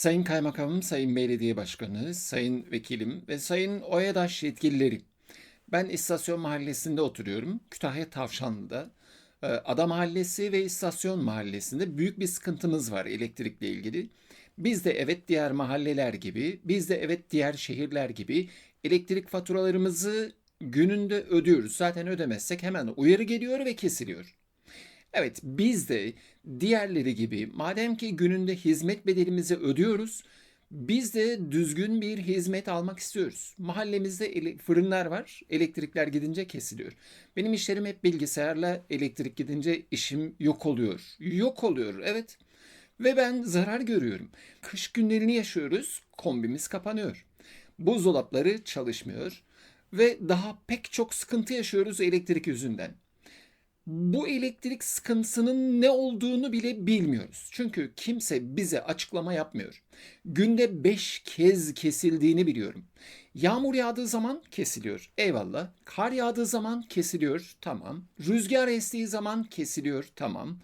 Sayın Kaymakamım, Sayın Belediye Başkanı, Sayın Vekilim ve Sayın OYADAŞ yetkilileri. Ben İstasyon Mahallesi'nde oturuyorum. Kütahya Tavşanlı'da. Ee, Ada Mahallesi ve İstasyon Mahallesi'nde büyük bir sıkıntımız var elektrikle ilgili. Biz de evet diğer mahalleler gibi, biz de evet diğer şehirler gibi elektrik faturalarımızı gününde ödüyoruz. Zaten ödemezsek hemen uyarı geliyor ve kesiliyor. Evet, biz de diğerleri gibi madem ki gününde hizmet bedelimizi ödüyoruz, biz de düzgün bir hizmet almak istiyoruz. Mahallemizde fırınlar var, elektrikler gidince kesiliyor. Benim işlerim hep bilgisayarla, elektrik gidince işim yok oluyor. Yok oluyor, evet. Ve ben zarar görüyorum. Kış günlerini yaşıyoruz, kombimiz kapanıyor. Buzdolapları çalışmıyor ve daha pek çok sıkıntı yaşıyoruz elektrik yüzünden bu elektrik sıkıntısının ne olduğunu bile bilmiyoruz. Çünkü kimse bize açıklama yapmıyor. Günde 5 kez kesildiğini biliyorum. Yağmur yağdığı zaman kesiliyor. Eyvallah. Kar yağdığı zaman kesiliyor. Tamam. Rüzgar estiği zaman kesiliyor. Tamam.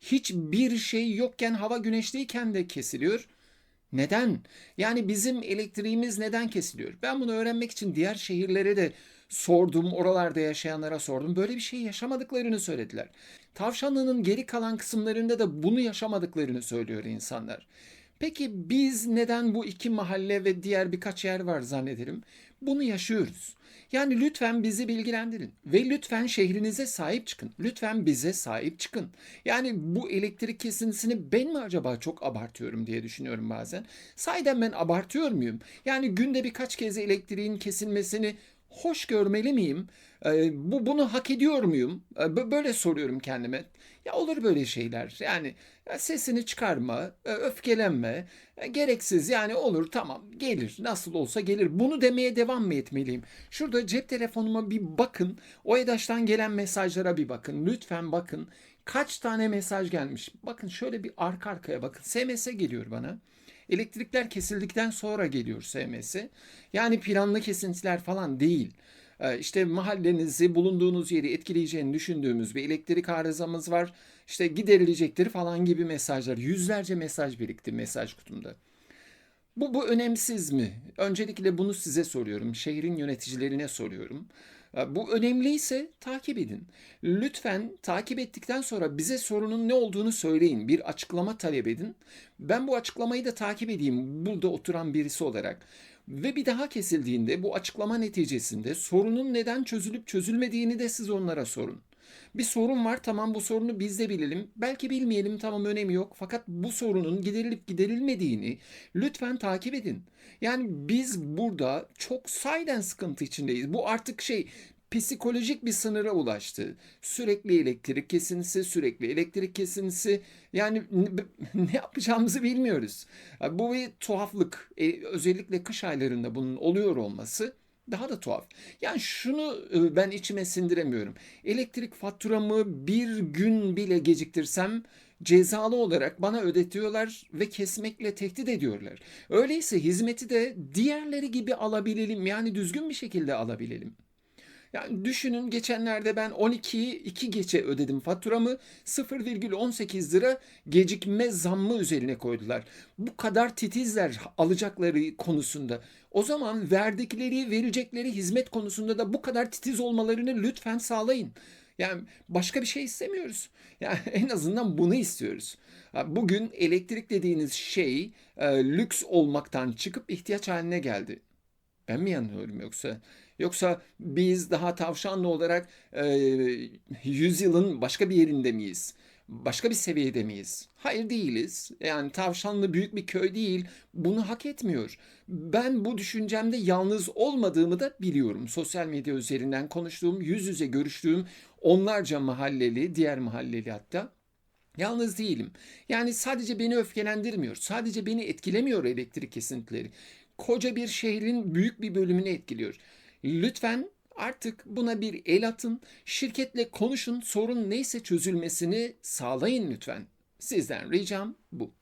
Hiçbir şey yokken hava güneşliyken de kesiliyor. Neden? Yani bizim elektriğimiz neden kesiliyor? Ben bunu öğrenmek için diğer şehirlere de sordum, oralarda yaşayanlara sordum. Böyle bir şey yaşamadıklarını söylediler. Tavşanlı'nın geri kalan kısımlarında da bunu yaşamadıklarını söylüyor insanlar. Peki biz neden bu iki mahalle ve diğer birkaç yer var zannederim bunu yaşıyoruz? Yani lütfen bizi bilgilendirin ve lütfen şehrinize sahip çıkın. Lütfen bize sahip çıkın. Yani bu elektrik kesintisini ben mi acaba çok abartıyorum diye düşünüyorum bazen. Sahiden ben abartıyor muyum? Yani günde birkaç kez elektriğin kesilmesini hoş görmeli miyim? Ee, bu bunu hak ediyor muyum? Bö- böyle soruyorum kendime. Ya olur böyle şeyler. Yani ya sesini çıkarma, e, öfkelenme, e, gereksiz yani olur tamam gelir nasıl olsa gelir. Bunu demeye devam mı etmeliyim? Şurada cep telefonuma bir bakın. O EDAŞ'tan gelen mesajlara bir bakın. Lütfen bakın. Kaç tane mesaj gelmiş? Bakın şöyle bir arka arkaya bakın. SMS geliyor bana. Elektrikler kesildikten sonra geliyor SMS. Yani planlı kesintiler falan değil. Ee, İşte mahallenizi, bulunduğunuz yeri etkileyeceğini düşündüğümüz bir elektrik arızamız var. İşte giderilecektir falan gibi mesajlar. Yüzlerce mesaj birikti mesaj kutumda. Bu, bu önemsiz mi? Öncelikle bunu size soruyorum. Şehrin yöneticilerine soruyorum. Bu önemliyse takip edin. Lütfen takip ettikten sonra bize sorunun ne olduğunu söyleyin. Bir açıklama talep edin. Ben bu açıklamayı da takip edeyim burada oturan birisi olarak. Ve bir daha kesildiğinde bu açıklama neticesinde sorunun neden çözülüp çözülmediğini de siz onlara sorun. Bir sorun var tamam bu sorunu biz de bilelim. Belki bilmeyelim tamam önemi yok. Fakat bu sorunun giderilip giderilmediğini lütfen takip edin. Yani biz burada çok sayden sıkıntı içindeyiz. Bu artık şey psikolojik bir sınıra ulaştı. Sürekli elektrik kesintisi, sürekli elektrik kesintisi. Yani ne, yapacağımızı bilmiyoruz. Bu bir tuhaflık. E, özellikle kış aylarında bunun oluyor olması daha da tuhaf. Yani şunu e, ben içime sindiremiyorum. Elektrik faturamı bir gün bile geciktirsem cezalı olarak bana ödetiyorlar ve kesmekle tehdit ediyorlar. Öyleyse hizmeti de diğerleri gibi alabilelim. Yani düzgün bir şekilde alabilelim. Yani düşünün geçenlerde ben 12'yi 2 geçe ödedim faturamı 0,18 lira gecikme zammı üzerine koydular. Bu kadar titizler alacakları konusunda. O zaman verdikleri verecekleri hizmet konusunda da bu kadar titiz olmalarını lütfen sağlayın. Yani başka bir şey istemiyoruz. Yani en azından bunu istiyoruz. Bugün elektrik dediğiniz şey e, lüks olmaktan çıkıp ihtiyaç haline geldi. Ben mi yanılıyorum yoksa? Yoksa biz daha tavşanlı olarak e, yüzyılın başka bir yerinde miyiz? Başka bir seviyede miyiz? Hayır değiliz. Yani tavşanlı büyük bir köy değil. Bunu hak etmiyor. Ben bu düşüncemde yalnız olmadığımı da biliyorum. Sosyal medya üzerinden konuştuğum, yüz yüze görüştüğüm onlarca mahalleli, diğer mahalleli hatta Yalnız değilim. Yani sadece beni öfkelendirmiyor. Sadece beni etkilemiyor elektrik kesintileri. Koca bir şehrin büyük bir bölümünü etkiliyor. Lütfen artık buna bir el atın. Şirketle konuşun. Sorun neyse çözülmesini sağlayın lütfen. Sizden ricam bu.